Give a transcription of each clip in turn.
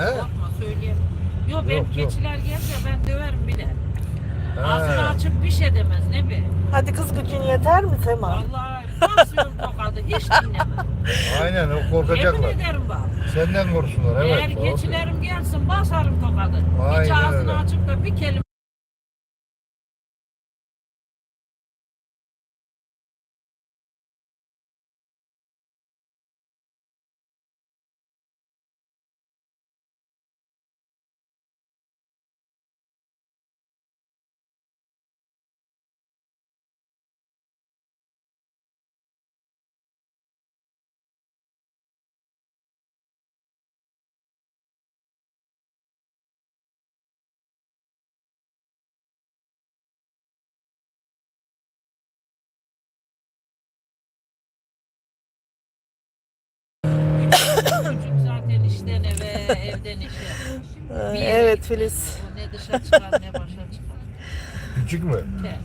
He? Korkma söyleyeyim. Yok benim Yok, keçiler gelirse ben döverim bile. He. Ağzını açıp bir şey demez ne bi. Hadi kız gücün yeter mi Sema? Vallahi basıyorum tokadı hiç dinlemem. Aynen o Yemin korkacaklar. ederim bak. Senden korksunlar evet. Eğer doğru. keçilerim gelsin basarım tokadı. Hiç Aynen ağzını öyle. açıp da bir kelime işten eve, evden işe. Bir yere Evet. Filiz. Ne dışa çıkar ne başa çıkar. Küçük mü? He.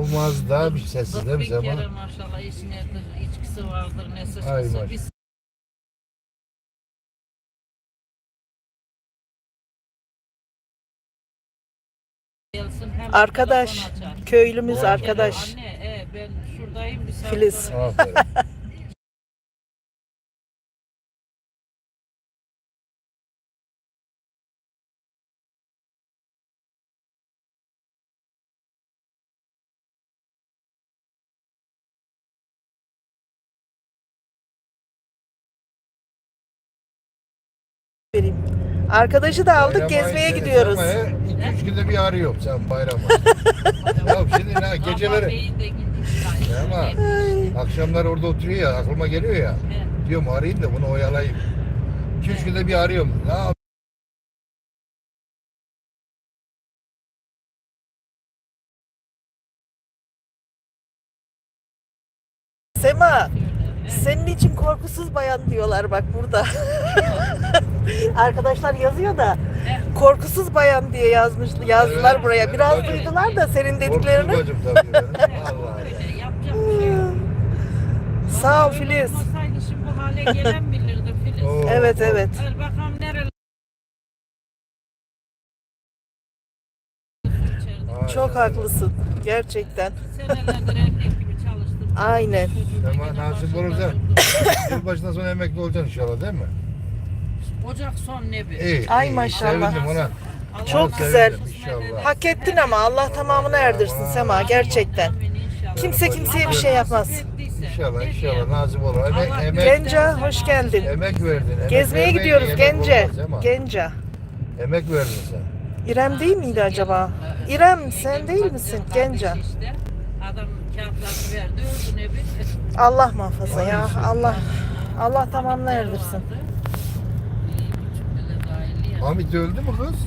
Olmaz daha bir sessiz değil mi Bir kere Sema? maşallah içine içkisi vardır ne Ay sıçkısı. maşallah. Biz gelsin hemen Arkadaş, telefon açar. köylümüz arkadaş. Anne e, ben şuradayım bir saat Filiz. sonra- Aferin. Vereyim. Arkadaşı da aldık Bayrama gezmeye gidiyoruz. İki üç günde bir arıyorum sen bayrama. ya şimdi ne geceleri. Ama- akşamlar orada oturuyor ya aklıma geliyor ya. He. Diyorum arayayım da bunu oyalayayım. İki üç günde bir arıyorum. Ne yap- Sema, senin için korkusuz bayan diyorlar bak burada. Arkadaşlar yazıyor da korkusuz bayan diye yazmış yazdılar Evet, buraya. evet, Biraz evet. duydular da senin dediklerini. bacım tabii. benim. Allah Öyle yapacak bir şey yok. Sağ ol Öyle Filiz. olmasaydı şimdi bu hale gelen bilirdi Filiz. Oo. Evet evet. Ay, Çok haklısın. Gerçekten. Senelerdir erkek gibi çalıştım. Aynen. Ama nasip olursa yılbaşından sonra emekli olacaksın inşallah değil mi? Ocak son ne bir. İyi. Ay iyi. maşallah. Sevindim ona. Allah Çok güzel. İnşallah. Hak ettin ama Allah tamamını erdirsin Sema gerçekten. Kimse kimseye bir şey yapmaz. İnşallah inşallah nasip olur. Emek, Allah emek, Genca hoş geldin. emek verdin. Emek Gezmeye vermeyin, gidiyoruz yemek Gence. olmaz ama. Genca. Emek verdin sen. İrem değil miydi acaba? İrem sen değil misin Genca? İşte. Adam kağıtlarını verdi öldü ne bir. Allah muhafaza ya. Allah Allah tamamını erdirsin. İyi, küçük bile dahil ya. Hamit öldü mü kız?